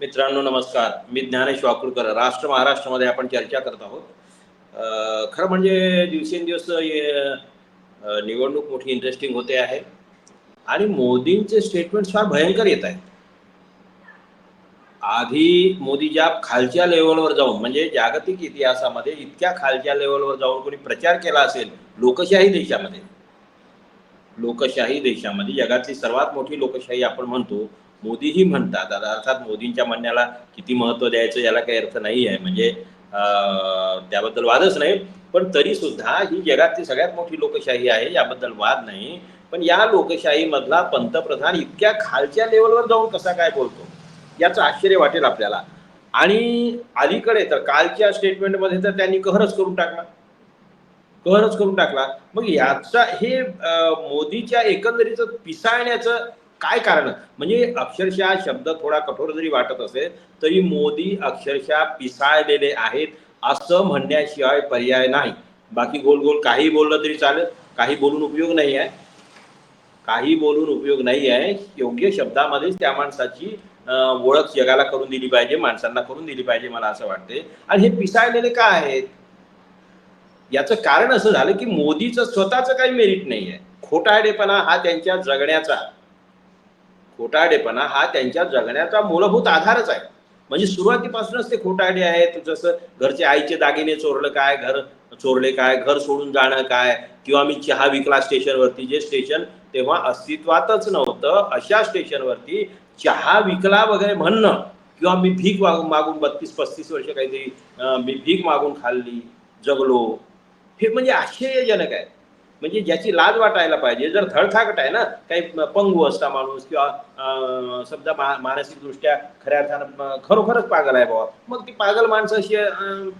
मित्रांनो नमस्कार. मी ज्ञानेश वाकुळकर राष्ट्र महाराष्ट्रामध्ये आपण चर्चा करत आहोत. खरं म्हणजे दिवसेंदिवस निवडणूक मोठी इंटरेस्टिंग होते आहे. आणि मोदींचे स्टेटमेंट फार भयंकर येत आहेत. आधी मोदी ज्या खालच्या लेवलवर जाऊन म्हणजे जागतिक इतिहासामध्ये इतक्या खालच्या लेवलवर जाऊन कोणी प्रचार केला असेल लोकशाही देशामध्ये. लोकशाही देशामध्ये जगातली सर्वात मोठी लोकशाही आपण म्हणतो मोदीही म्हणतात. आता अर्थात मोदींच्या म्हणण्याला किती महत्त्व द्यायचं याला काही अर्थ नाही आहे. म्हणजे त्याबद्दल वादच नाही. पण तरी सुद्धा ही जगातली सगळ्यात मोठी लोकशाही आहे याबद्दल वाद नाही. पण या लोकशाहीमधला पंतप्रधान इतक्या खालच्या लेवलवर जाऊन कसा काय बोलतो? याचं आश्चर्य वाटेल आपल्याला. आणि अलीकडे तर कालच्या स्टेटमेंटमध्ये तर त्यांनी कहरच करून टाकला. कहरच करून टाकला. मग याचा हे मोदीच्या एकंदरीत पिसाळण्याचं काय कारण? म्हणजे अक्षरशः शब्द थोडा कठोर जरी वाटत असेल तरी मोदी अक्षरशः पिसाळलेले आहेत असं म्हणण्याशिवाय पर्याय नाही. बाकी गोल गोल काही बोललं तरी चालेल काही बोलून उपयोग नाही आहे. काही बोलून उपयोग नाही आहे. योग्य शब्दामध्येच त्या माणसाची ओळख जगाला करून दिली पाहिजे माणसांना करून दिली पाहिजे मला असं वाटते आणि हे पिसाळलेले का आहेत? याचं कारण असं झालं की मोदीचं स्वतःचं काही मेरिट नाही आहे खोटारडेपणा हा त्यांच्या जगण्याचा खोटाडेपणा हा त्यांच्या जगण्याचा मूलभूत आधारच आहे. म्हणजे सुरुवातीपासूनच ते खोटाडे आहेत. जसं घरचे आईचे दागिने चोरलं काय घर चोरले काय घर सोडून जाणं काय किंवा मी चहा विकला स्टेशनवरती जे स्टेशन तेव्हा अस्तित्वातच नव्हतं अशा स्टेशनवरती चहा विकला वगैरे म्हणणं किंवा मी भीक मागून मागून बत्तीस पस्तीस वर्ष काहीतरी मी भीक मागून खाल्ली जगलो हे म्हणजे आश्चर्यजनक आहे. म्हणजे ज्याची लाज वाटायला पाहिजे. जर थळथाकट आहे ना काही पंगू असता माणूस किंवा समजा मानसिकदृष्ट्या खऱ्या अर्थानं खरोखरच पागल आहे बाबा. मग ती पागल माणसं अशी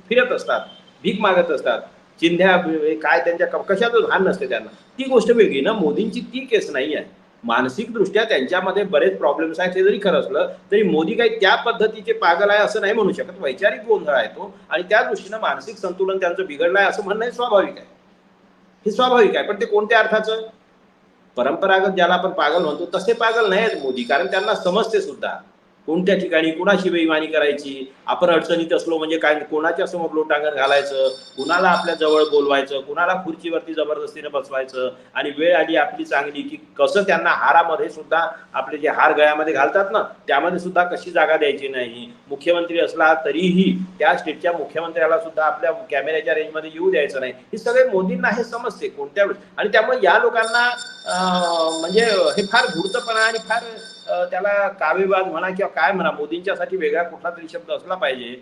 फिरत असतात भीक मागत असतात. चिंध्या काय त्यांच्या क- कशाचं भान नसते त्यांना. ती गोष्ट वेगळी ना. मोदींची ती केस नाही आहे. मानसिकदृष्ट्या त्यांच्यामध्ये बरेच प्रॉब्लेम्स आहेत ते जरी खरं असलं तरी मोदी काही त्या पद्धतीचे पागल आहे असं नाही म्हणू शकत. वैचारिक गोंधळ आहे तो. आणि त्या दृष्टीनं मानसिक संतुलन त्यांचं बिघडलं आहे असं म्हणणं स्वाभाविक आहे. हे स्वाभाविक आहे पण ते कोणत्या अर्थाचं? परंपरागत ज्याला आपण पागल म्हणतो तसे पागल नाही आहेत मोदी कारण त्यांना समजते सुद्धा कोणत्या ठिकाणी कुणाशी बेईमानी करायची? आपण अडचणीत असलो म्हणजे काय? कोणाच्या समोर लोटांगण घालायचं? कुणाला आपल्या जवळ बोलवायचं? कुणाला खुर्चीवरती जबरदस्तीने बसवायचं? आणि वेळ आली आपली चांगली की कसं त्यांना हारामध्ये सुद्धा आपले जे हार गळ्यामध्ये घालतात ना त्यामध्ये सुद्धा कशी जागा द्यायची नाही? मुख्यमंत्री असला तरीही त्या स्टेटच्या मुख्यमंत्र्याला सुद्धा आपल्या कॅमेऱ्याच्या रेंजमध्ये येऊ द्यायचं नाही. हे सगळे मोदींना हे समजते कोणत्या वेळेस. आणि त्यामुळे या लोकांना म्हणजे हे फार धूर्तपणा आणि फार त्याला काव्यवाद म्हणा किंवा काय म्हणा मोदींच्यासाठी वेगळा कुठला तरी शब्द असला पाहिजे.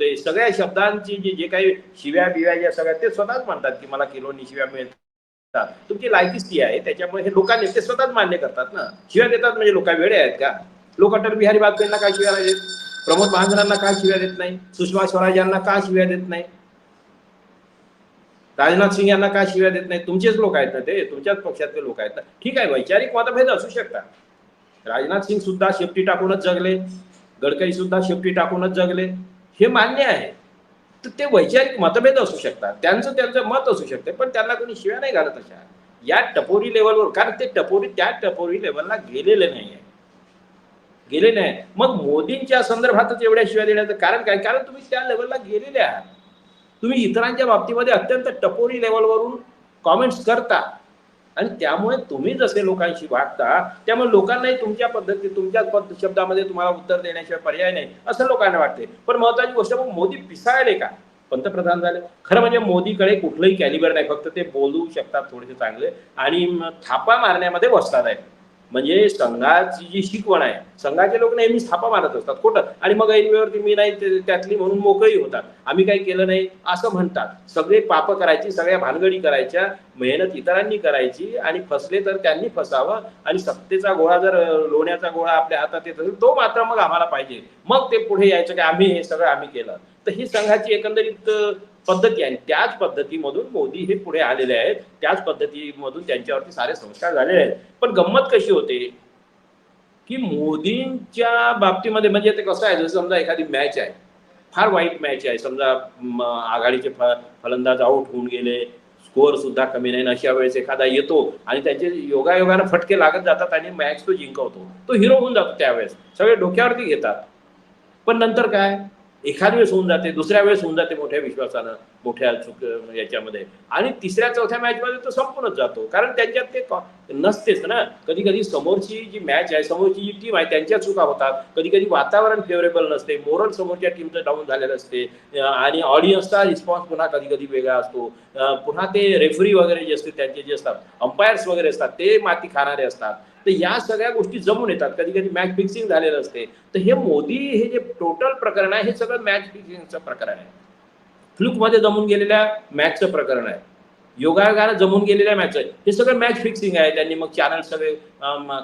ते सगळ्या शब्दांची जे जे काही शिव्या बिव्या ज्या सगळ्या ते स्वतःच म्हणतात की मला किलोनी शिव्या मिळतात. तुमची लायकीच ती आहे त्याच्यामुळे हे लोकांनी ते स्वतःच मान्य करतात ना. शिव्या देतात म्हणजे लोक वेळे आहेत का? लोक अटल बिहारी वाजपेयींना काय शिव्या देत? प्रमोद महाजनांना का शिव्या देत नाही? सुषमा स्वराज यांना का शिव्या देत नाही? राजनाथ सिंग यांना का शिव्या देत नाही? तुमचेच लोक आहेत ना ते तुमच्याच पक्षातले लोक आहेत ना. ठीक आहे वैचारिक मतभेद असू शकतात. राजनाथ सिंग सुद्धा शेपटी टाकूनच जगले. गडकरी सुद्धा शेपटी टाकूनच जगले. हे मान्य आहे. तर ते वैचारिक मतभेद असू शकतात. त्यांचं त्यांचं मत असू शकते पण त्यांना कोणी शिव्या नाही घालत अशा. या टपोरी लेवलवर कारण ते टपोरी त्या टपोरी लेवलला गेलेले नाही आहे गेले नाही. मग मोदींच्या संदर्भातच एवढ्या शिव्या देण्याचं कारण काय? कारण तुम्ही त्या लेवलला गेलेले आहात. तुम्ही इतरांच्या बाबतीमध्ये अत्यंत टपोरी लेवलवरून कॉमेंट्स करता. आणि त्यामुळे तुम्ही जसे लोकांशी वागता त्यामुळे लोकांनाही तुमच्या पद्धती तुमच्या पद्ध शब्दामध्ये तुम्हाला उत्तर देण्याशिवाय पर्याय नाही असं लोकांना वाटते पण महत्वाची गोष्ट मग मोदी पिसाळले का? पंतप्रधान झाले. खरं म्हणजे मोदीकडे कुठलंही कॅलिबर नाही. फक्त ते बोलू शकतात थोडेसे चांगले आणि थापा मारण्यामध्ये वसतात आहेत. म्हणजे संघाची जी शिकवण आहे. संघाचे लोक नेहमी थापा मारत असतात. खोटं. आणि मग ऐनवेवरती मी नाही त्यातली म्हणून मोकळी होतात. आम्ही काही केलं नाही? असं म्हणतात. सगळे पाप करायची सगळ्या भानगडी करायच्या मेहनत इतरांनी करायची आणि फसले तर त्यांनी फसावं आणि सत्तेचा गोळा जर लोण्याचा गोळा आपल्या हातात येत असेल तो मात्र मग आम्हाला पाहिजे. मग ते पुढे यायचं की आम्ही हे सगळं आम्ही केलं. तर ही संघाची एकंदरीत पद्धती आहे त्याच पद्धतीमधून मोदी हे पुढे आलेले आहेत. त्याच पद्धतीमधून त्यांच्यावरती सारे संस्कार झालेले आहेत. पण गंमत कशी होते? की मोदींच्या बाबतीमध्ये म्हणजे ते कसं आहे? जसं समजा एखादी मॅच आहे. फार वाईट मॅच आहे. समजा आघाडीचे फ फलंदाज आऊट होऊन गेले. स्कोअर सुद्धा कमी नाही. अशा वेळेस एखादा येतो आणि त्याचे योगायोगानं फटके लागत जातात आणि मॅच तो जिंकवतो. तो हिरो होऊन जातो त्यावेळेस. सगळे डोक्यावरती घेतात. पण नंतर काय? एखाद वेळेस होऊन जाते दुसऱ्या वेळेस होऊन जाते मोठ्या विश्वासानं मोठ्या चुक याच्यामध्ये. आणि तिसऱ्या चौथ्या मॅचमध्ये तो संपूनच जातो. कारण त्यांच्यात ते नसतेच ना. कधी कधी समोरची जी मॅच आहे समोरची जी टीम आहे त्यांच्या चुका होतात. कधी कधी वातावरण फेवरेबल नसते. मोरल समोरच्या टीमचं डाऊन झालेलं असते. आणि ऑडियन्सचा रिस्पॉन्स पुन्हा कधी कधी वेगळा असतो. पुन्हा ते रेफरी वगैरे जे असते त्यांचे जे असतात अंपायर्स वगैरे असतात ते माती खाणारे असतात. तर या सगळ्या गोष्टी जमून येतात. कधी कधी मॅच फिक्सिंग झालेलं असते. तर हे मोदी हे जे टोटल प्रकरण आहे हे सगळं मॅच फिक्सिंगचं प्रकरण आहे. फ्लुकमध्ये जमून गेलेल्या मॅचचं प्रकरण आहे. योगागार जमून गेलेल्या मॅच आहे हे सगळं मॅच फिक्सिंग आहे. त्यांनी मग चॅनल सगळे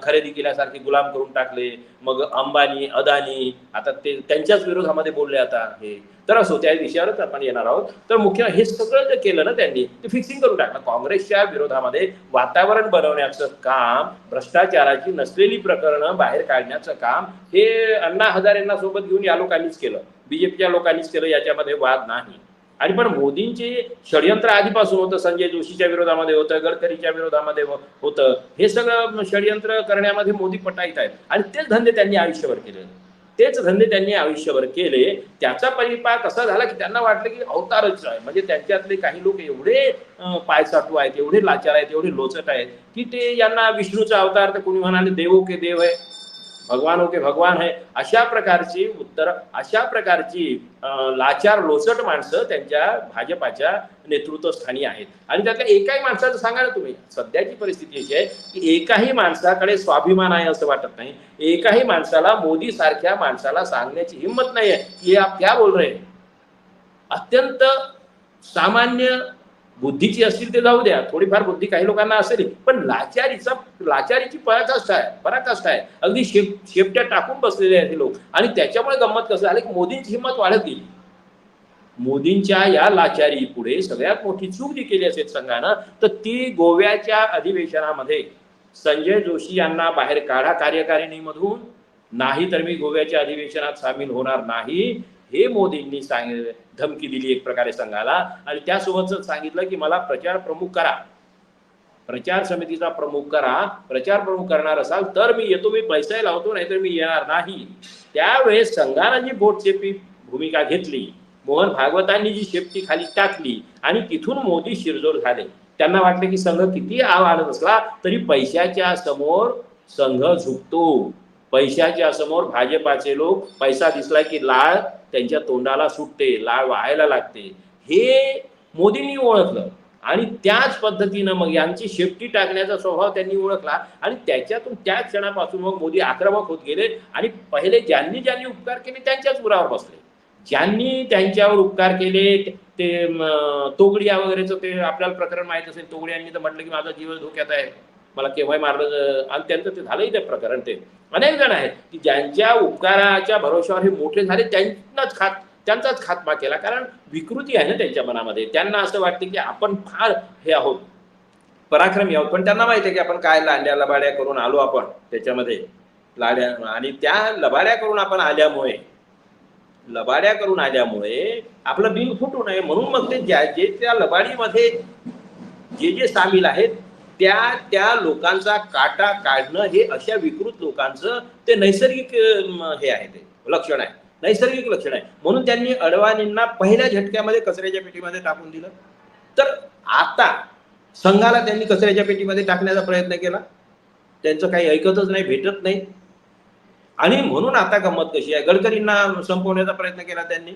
खरेदी केल्यासारखे गुलाम करून टाकले. मग अंबानी अदानी आता ते त्यांच्याच विरोधामध्ये बोलले आता हे. तर असो त्या विषयावरच आपण येणार आहोत. तर मुख्य हे सगळं जे केलं ना त्यांनी ते फिक्सिंग करून टाकलं. काँग्रेसच्या विरोधामध्ये वातावरण बनवण्याचं काम भ्रष्टाचाराची नसलेली प्रकरणं बाहेर काढण्याचं काम हे अण्णा हजारेंना सोबत घेऊन या लोकांनीच केलं. बीजेपीच्या लोकांनीच केलं याच्यामध्ये वाद नाही. आणि पण मोदींचे षडयंत्र आधीपासून होतं संजय जोशीच्या विरोधामध्ये होतं गडकरीच्या विरोधामध्ये हो- होतं. हे सगळं षडयंत्र करण्यामध्ये मोदी पटायत आहेत. आणि तेच धंदे त्यांनी आयुष्यभर केले. तेच धंदे त्यांनी आयुष्यभर केले. त्याचा परिपाक असा झाला की त्यांना वाटलं की अवतारच आहे. म्हणजे त्यांच्यातले काही लोक एवढे अं, पायसाटू आहेत एवढे लाचार आहेत एवढे लोचट आहेत की ते यांना विष्णूचा अवतार तर कोणी म्हणाले देवो के देव आहे. भगवान ओके भगवान है अशा प्रकारची उत्तर अशा प्रकारची लाचार लोचट माणसं त्यांच्या भाजपाच्या नेतृत्व स्थानी आहेत. आणि त्यातल्या एकाही माणसाचं सांगा ना तुम्ही सध्याची परिस्थिती अशी आहे की एकाही माणसाकडे स्वाभिमान आहे असं वाटत नाही. एकाही माणसाला मोदी सारख्या माणसाला सांगण्याची हिंमत नाही आहे की आप क्या बोल रहे अत्यंत सामान्य बुद्धीची असतील ते जाऊ द्या. थोडीफार बुद्धी काही लोकांना असेल पण लाचारीचा लाचारीची पराकाष्ठा आहे पराकाष्ठा आहे अगदी शेप शेपट्या टाकून बसलेले आहेत लोक. आणि त्याच्यामुळे गंमत कसं झालं? की मोदींची हिंमत वाढत गेली. मोदींच्या या लाचारी पुढे सगळ्यात मोठी चूक जी केली असेल संघानं तर ती गोव्याच्या अधिवेशनामध्ये संजय जोशी यांना बाहेर काढा कार्यकारिणीमधून. नाही तर मी गोव्याच्या अधिवेशनात सामील होणार नाही. हे मोदींनी सांग धमकी दिली एक प्रकारे संघाला. आणि त्यासोबतच सांगितलं की मला प्रचार प्रमुख करा. प्रचार समितीचा प्रमुख करा. प्रचार प्रमुख करणार असाल तर मी येतो मी पैसे लावतो नाहीतर मी येणार नाही. त्यावेळेस संघानं जी बोटचेपी भूमिका घेतली मोहन भागवतांनी जी शेपटी खाली टाकली आणि तिथून मोदी शिरजोर झाले. त्यांना वाटलं की संघ किती आव आणत असला तरी पैशाच्या समोर संघ झुकतो. पैशाच्या समोर भाजपाचे लोक पैसा दिसला की लाळ त्यांच्या तोंडाला सुटते लाळ व्हायला लागते. हे मोदींनी ओळखलं. आणि त्याच पद्धतीनं मग यांची शेपटी टाकण्याचा स्वभाव त्यांनी ओळखला आणि त्याच्यातून त्या क्षणापासून मग मोदी आक्रमक होत गेले आणि पहिले ज्यांनी ज्यांनी उपकार केले त्यांच्याच उरावर बसले. ज्यांनी त्यांच्यावर उपकार केले ते तोगडिया वगैरेचं ते आपल्याला प्रकरण माहीत असेल तोगडियांनी तर म्हटलं की माझा जीव धोक्यात आहे. मला केव्हाही मारलं आणि त्यांचं ते झालंही ते प्रकरण ते अनेक जण आहेत की ज्यांच्या उपकाराच्या भरोश्यावर हे मोठे झाले त्यांनाच खात त्यांचाच खात्मा केला. कारण विकृती आहे ना त्यांच्या मनामध्ये. त्यांना असं वाटतं की आपण फार हे आहोत पराक्रमी आहोत. पण त्यांना माहिती आहे की आपण काय लांड्या लबाड्या करून आलो आपण त्याच्यामध्ये. लाड्या आणि त्या लबाड्या करून आपण आल्यामुळे लबाड्या करून आल्यामुळे आपलं बिल फुटू नये. म्हणून मग ते ज्या जे त्या लबाडीमध्ये जे जे सामील आहेत त्या त्या लोकांचा काटा काढणं हे अशा विकृत लोकांचं ते नैसर्गिक हे आहे ते लक्षण आहे. नैसर्गिक लक्षण आहे. म्हणून त्यांनी अडवाणींना पहिल्या झटक्यामध्ये कचऱ्याच्या पेटीमध्ये टाकून दिलं. तर आता संघाला त्यांनी कचऱ्याच्या पेटीमध्ये टाकण्याचा प्रयत्न केला. त्यांचं काही ऐकतच नाही भेटत नाही. आणि म्हणून आता गंमत कशी आहे? गडकरींना संपवण्याचा प्रयत्न केला त्यांनी.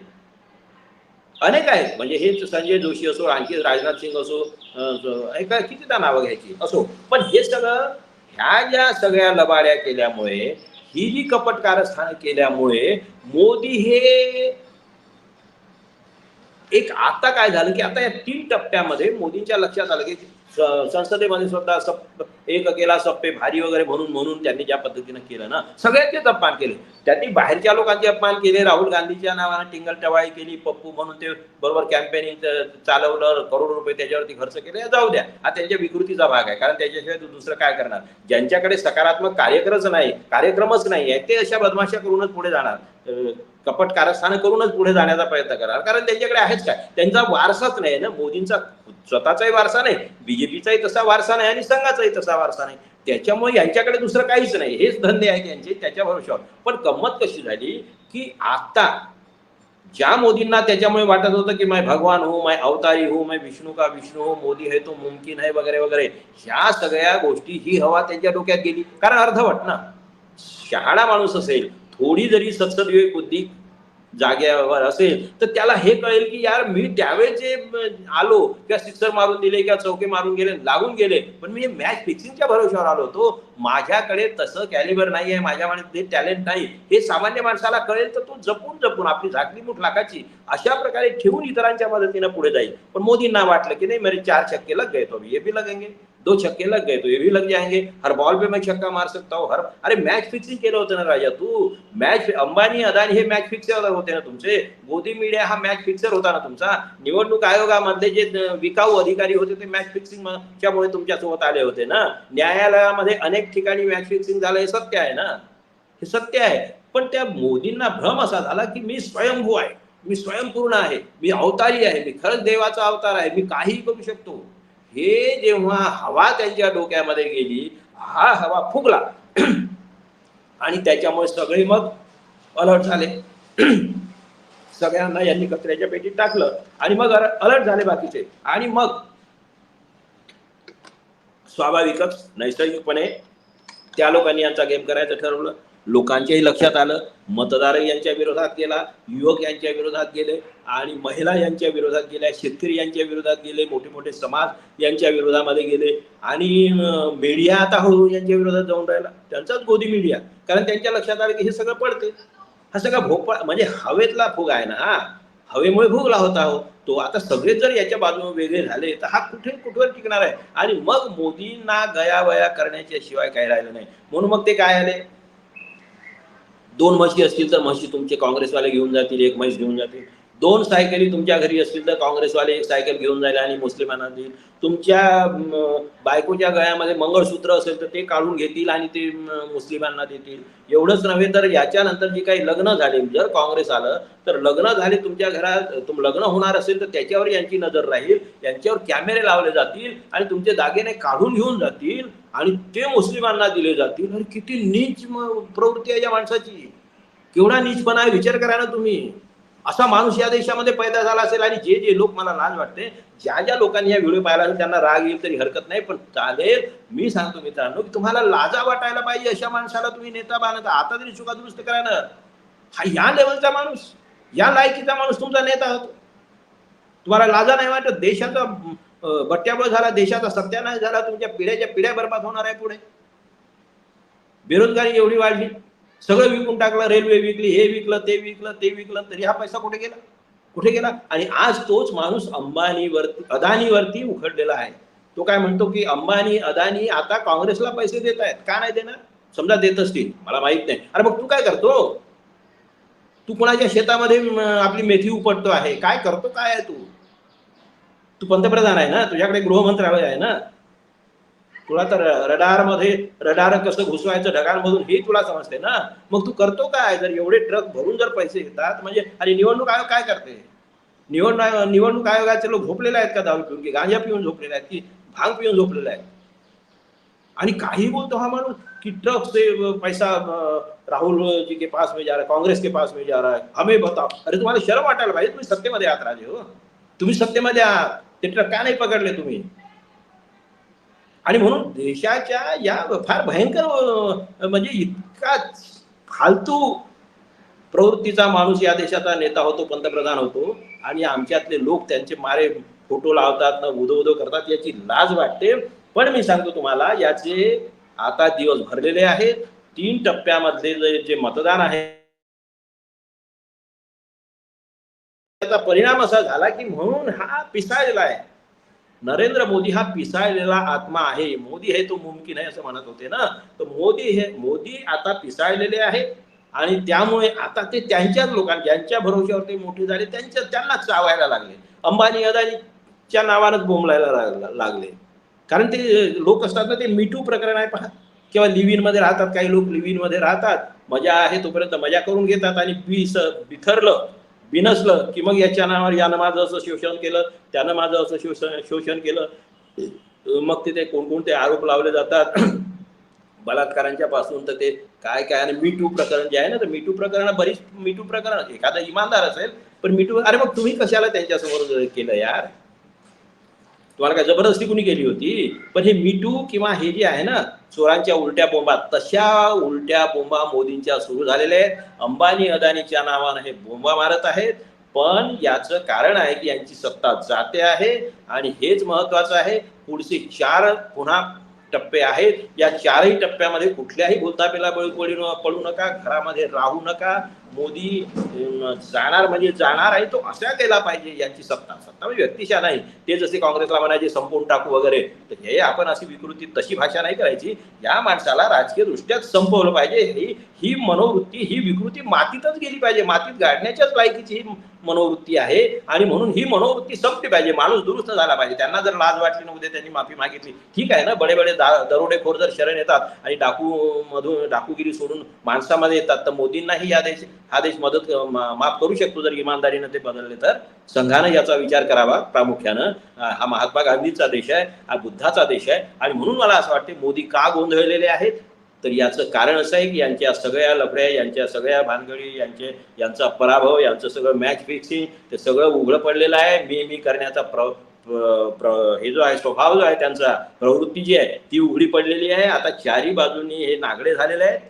अनेक आहेत. म्हणजे हे संजय जोशी असो आणखी राजनाथ सिंग असो काय कितीदा नावं घ्यायची? असो. पण हे सगळं ह्या ज्या सगळ्या लबाड्या केल्यामुळे ही जी कपट कारस्थानं केल्यामुळे मोदी हे एक आता काय झालं की आता या तीन टप्प्यामध्ये मोदींच्या लक्षात आलं की संसदेमध्ये स्वतः सप एक केला सप्पे भारी वगैरे म्हणून म्हणून त्यांनी ज्या पद्धतीनं केलं ना सगळ्यांचेच अपमान केले. त्यांनी बाहेरच्या लोकांचे अपमान केले राहुल गांधीच्या नावानं टिंगल टवाळी केली पप्पू म्हणून ते बरोबर कॅम्पेनिंग चालवलं करोड रुपये त्याच्यावरती खर्च केले जाऊ द्या. हा त्यांच्या विकृतीचा भाग आहे कारण त्याच्याशिवाय दुसरं काय करणार? ज्यांच्याकडे सकारात्मक कार्यक्रमच नाही कार्यक्रमच नाही आहे ते अशा बदमाशा करूनच पुढे जाणार. कपट कारस्थानं करूनच पुढे जाण्याचा प्रयत्न करणार. कारण त्यांच्याकडे आहेच काय? त्यांचा वारसाच नाही ना. मोदींचा स्वतःचाही वारसा नाही बीजेपीचाही तसा वारसा नाही आणि संघाचाही तसा वारसा नाही. त्याच्यामुळे यांच्याकडे दुसरं काहीच नाही. हेच धंदे आहेत यांचे त्याच्या भरोशावर पण गंमत कशी झाली की आता ज्या मोदींना त्याच्यामुळे वाटत होतं की माय भगवान हो माय अवतारी हो माय विष्णू का विष्णू हो मोदी है तो मुमकिन है वगैरे वगैरे. ह्या सगळ्या गोष्टी ही हवा त्यांच्या डोक्यात गेली. कारण अर्धवट ना. शहाणा माणूस असेल थोडी जरी सत्सदविवेक बुद्धी जागेवर असेल तर त्याला हे कळेल की यार मी त्यावेळेस जे आलो किंवा सिक्सर मारून दिले किंवा चौके मारून गेले लागून गेले पण मी मॅच फिक्सिंगच्या भरोश्यावर आलो होतो. माझ्याकडे तसं कॅलिबर नाही आहे माझ्याकडे ते टॅलेंट नाही. हे सामान्य माणसाला कळेल तर तो जपून जपून आपली झाकली मुठ लाखाची अशा प्रकारे ठेवून इतरांच्या मदतीनं पुढे जाईल. पण मोदींना वाटलं की नाही मेरे चार छक्के लग गए तो अभी ये भी लगेंगे दो छक्के लग गए तो ये भी लग जाएंगे। हर बॉल पे मैं छक्का मार सकता हूँ हर अरे मैच फिक्सिंग केलं होतं ना राजा तू मॅच अंबानी अदानी हे मॅच फिक्सर होते ना तुमचे मोदी मीडिया हा मॅच फिक्सर होता ना तुमचा निवडणूक आयोगामधले जे विकाऊ अधिकारी होते ते मॅच फिक्सिंग च्यामुळे तुमच्यासोबत आले होते ना। न्यायालयामध्ये अनेक ठिकाणी मॅच फिक्सिंग झालं हे सत्य आहे ना? हे सत्य आहे. पण त्या मोदींना भ्रम असा झाला की मी स्वयंभू आहे. मी स्वयंपूर्ण आहे. मी अवतारी आहे. मी खरंच देवाचा अवतार आहे. मी काहीही करू शकतो. हे जेव्हा हवा त्यांच्या डोक्यामध्ये गेली हा हवा फुगला. आणि त्याच्यामुळे सगळे मग अलर्ट झाले. सगळ्यांना यांनी कचऱ्याच्या पेटीत टाकलं आणि मग अलर्ट झाले बाकीचे. आणि मग स्वाभाविकच नैसर्गिकपणे त्या लोकांनी यांचा गेम करायचं ठरवलं. लोकांच्याही लक्षात आलं मतदार यांच्या विरोधात गेला युवक यांच्या विरोधात गेले आणि महिला यांच्या विरोधात गेल्या शेतकरी यांच्या विरोधात गेले मोठे मोठे समाज यांच्या विरोधामध्ये गेले आणि मीडिया आता हळूहळू यांच्या विरोधात जाऊन राहिला. त्यांचाच गोदी मीडिया कारण त्यांच्या लक्षात आलं की हे सगळं पडते हा सगळा भोपळा म्हणजे हवेतला फुग आहे ना हा. हवेमुळे भोगला होता हो. तो आता सगळे जर याच्या बाजूने वेगळे झाले तर हा कुठे कुठवर टिकणार आहे? आणि मग मोदींना गयावया करण्याच्या शिवाय काही राहिलं नाही. म्हणून मग ते काय आले? दोन म्हशी असतील तर म्हशी तुमचे काँग्रेसवाले घेऊन जातील एक म्हैस घेऊन जातील. दोन सायकली तुमच्या घरी असतील तर काँग्रेसवाले एक सायकल घेऊन जाईल आणि मुस्लिमांना देईल. तुमच्या बायकोच्या गळ्यामध्ये मंगळसूत्र असेल तर ते काढून घेतील आणि ते मुस्लिमांना देतील. एवढंच नव्हे तर याच्यानंतर जे काही लग्न झाले जर काँग्रेस आलं तर लग्न झाले तुमच्या घरात तुम लग्न होणार असेल तर त्याच्यावर यांची नजर राहील यांच्यावर कॅमेरे लावले जातील आणि तुमचे दागिने काढून घेऊन जातील आणि ते मुस्लिमांना दिले जातील. किती नीच प्रवृत्ती आहे या माणसाची. केवढा नीचपणा आहे विचार करा ना तुम्ही. असा माणूस या देशामध्ये पैदा झाला असेल आणि जे जे लोक मला लाज वाटते ज्या ज्या लोकांनी या व्हिडिओ पाहिला असेल त्यांना राग येईल तरी हरकत नाही पण चालेल. मी सांगतो मित्रांनो की तुम्हाला लाजा वाटायला पाहिजे अशा माणसाला तुम्ही नेता बांधता. आता तरी चुका दुरुस्त करा ना. हा या लेवलचा माणूस या लायकीचा माणूस तुमचा नेता होतो. तुम्हाला लाजा नाही वाटत? देशाचा अं, बट्ट्याबळ झाला देशाचा सत्यानाश झाला तुमच्या पिढ्याच्या पिढ्या बर्बाद होणार आहे पुढे. बेरोजगारी एवढी वाढली. सगळं विकून टाकलं रेल्वे विकली हे विकलं ते विकलं ते विकलं तरी हा पैसा कुठे गेला? कुठे गेला? आणि आज तोच माणूस अंबानीवरती अदानीवरती उखडलेला आहे. तो काय म्हणतो की अंबानी अदानी आता काँग्रेसला पैसे देत आहेत. का नाही देणार? समजा देत असतील. मला माहीत नाही. अरे मग तू काय करतो? तू कोणाच्या शेतामध्ये आपली मेथी उपटतो आहे? काय करतो? काय आहे तू? तू पंतप्रधान आहे ना? तुझ्याकडे गृहमंत्रालय आहे ना? तुला तर रडारमध्ये रडार कसं घुसवायचं ढगांमधून हे तुला समजते ना? मग तू करतो काय? जर एवढे ट्रक भरून जर पैसे येतात म्हणजे आणि निवडणूक आयोग काय करते? निवडणूक निवडणूक आयोगाचे लोक झोपलेले आहेत का दारू पिऊन? की गांजा पिऊन झोपलेले आहेत? की भांग पिऊन झोपलेले आहेत? आणि काही बोलतो हा माणूस कि ट्रक से पैसा राहुल जी के पास में जा रहा है कांग्रेस के पास में जा रहा है हमें बताओ. अरे तुम्हाला शरम वाटायला पाहिजे तुम्ही सत्तेमध्ये आहात राजे हो. तुम्ही सत्तेमध्ये आहात. ते ट्रक का नाही पकडले तुम्ही? आणि म्हणून देशाच्या या फार भयंकर म्हणजे इतका फालतू प्रवृत्तीचा माणूस या देशाचा नेता होतो पंतप्रधान होतो. आणि आमच्यातले लोक त्यांचे मारे फोटो लावतात ना उदो उदो करतात याची लाज वाटते. पण मी सांगतो तुम्हाला याचे आता दिवस भरलेले आहेत. तीन टप्प्यामधले जे- जे मतदान आहे त्याचा परिणाम असा झाला की म्हणून हा पिसाळलेला आहे. नरेंद्र मोदी हा पिसाळलेला आत्मा आहे. मोदी हे तो मुमकिन आहे असं म्हणत होते ना. तर मोदी हे मोदी आता पिसाळलेले आहेत आणि त्यामुळे आता ते त्यांच्याच लोकांना ज्यांच्या भरोश्यावर ते मोठे झाले त्यांच्या त्यांनाच चावायला लागले. अंबानी अदानीच्या नावानंच बोंबलायला लाग- लागले. कारण ते लोक असतात ना ते मिटू प्रकरण आहे पहा. किंवा लिव्हिनमध्ये राहतात काही लोक लिव्हिनमध्ये राहतात. मजा आहे तोपर्यंत मजा करून घेतात आणि पिस बिथरलं. बिनसलं की मग याच्या नावावर यानं माझं असं शोषण केलं त्यानं माझं असं शोषण शोषण केलं. मग तिथे कोणकोणते आरोप लावले जातात? बलात्कारांच्या पासून तर ते काय काय? आणि मीटू प्रकरण जे आहे ना तर मीटू प्रकरण बरीच मीटू प्रकरण एखादा इमानदार असेल पण मीटू अरे मग तुम्ही कशाला त्यांच्यासमोर केलं यार? तुम्हाला काय जबरदस्ती कुणी केली होती? पण हे मीटू किंवा हे जे आहे ना चोरांच्या उलट्या बोंबा तशा उलट्या बोंबा मोदींच्या सुरू झालेल्या आहेत. अंबानी अदानीच्या नावानं हे बोंबा मारत आहेत. पण याचं कारण आहे की यांची सत्ता जाते आहे आणि हेच महत्वाचं आहे. पुढचे चार पुन्हा टप्पे आहेत. या चारही टप्प्यामध्ये कुठल्याही भूतापेला बळी पडू पडू नका. घरामध्ये राहू नका. मोदी जाणार म्हणजे जाणार आहे तो असा केला पाहिजे यांची सत्ता. सत्ता म्हणजे व्यक्तिशा नाही. ते जसे काँग्रेसला म्हणायचे संपवून टाकू वगैरे. तर हे आपण अशी विकृती तशी भाषा नाही करायची. या माणसाला राजकीय दृष्ट्यात संपवलं पाहिजे. ही ही मनोवृत्ती ही विकृती मातीतच गेली पाहिजे. मातीत गाडण्याच्याच लायकीची ही मनोवृत्ती आहे. आणि म्हणून ही मनोवृत्ती संपली पाहिजे. माणूस दुरुस्त झाला पाहिजे. त्यांना जर लाज वाटली नव्हते त्यांनी माफी मागितली. ठीक आहे ना? बडे बडे दा- दरोडेखोर जर शरण येतात आणि डाकू मधून डाकूगिरी सोडून माणसामध्ये येतात तर मोदींनाही या देश हा देश मदत मा- माफ करू शकतो जर इमानदारीनं ते बदलले तर. संघानं याचा विचार करावा प्रामुख्यानं. हा महात्मा गांधीचा देश आहे हा बुद्धाचा देश आहे. आणि म्हणून मला असं वाटते मोदी का गोंधळलेले आहेत? तर याचं कारण असं आहे की यांच्या सगळ्या लफड्या यांच्या सगळ्या भानगडी यांचे यांचा पराभव यांचं सगळं मॅच फिक्सिंग ते सगळं उघडं पडलेलं आहे. मी मी करण्याचा प्र प्र- प्र- हे जो आहे स्वभाव जो आहे त्यांचा प्रवृत्ती जी आहे ती उघडी पडलेली आहे. आता चारी बाजूनी हे नागडे झालेले आहेत.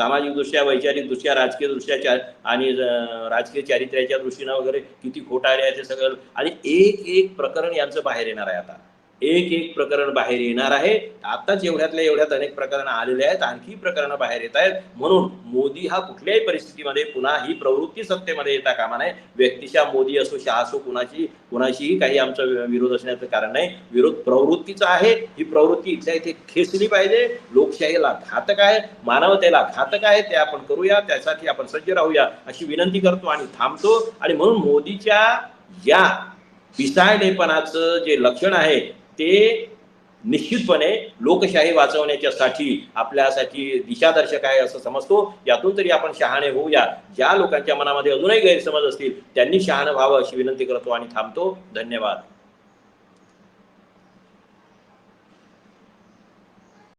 सामाजिक दृष्ट्या वैचारिक दृष्ट्या राजकीय दृष्ट्या आणि राजकीय चारित्र्याच्या दृष्टीनं वगैरे किती खोटारे आहे ते सगळं. आणि एक एक प्रकरण यांचं बाहेर येणार आहे आता. एक एक प्रकरण बाहेर येणार आहे. आताच एवढ्यातल्या एवढ्यात अनेक प्रकरण आलेले आहेत. आणखी प्रकरणं बाहेर येत आहेत. म्हणून मोदी हा कुठल्याही परिस्थितीमध्ये पुन्हा ही प्रवृत्ती सत्तेमध्ये येता कामा नये. व्यक्तिशा मोदी असो शहा असो कुणाची कुणाशीही काही आमचा विरोध असण्याचं कारण नाही. विरोध प्रवृत्तीचा आहे. ही प्रवृत्ती इथल्या इथे खेचली पाहिजे. लोकशाहीला घातक आहे. मानवतेला घातक आहे. ते आपण करूया. त्यासाठी आपण सज्ज राहूया अशी विनंती करतो आणि थांबतो. आणि म्हणून मोदीच्या या पिसाळेपणाचं जे लक्षण आहे ते निश्चितपणे लोकशाही वाचवण्याच्यासाठी आपल्यासाठी दिशादर्शक आहे असं समजतो. यातून तरी आपण शहाणे होऊया. ज्या लोकांच्या मनामध्ये अजूनही गैरसमज असतील त्यांनी शहाणं व्हावं अशी विनंती करतो आणि थांबतो. धन्यवाद.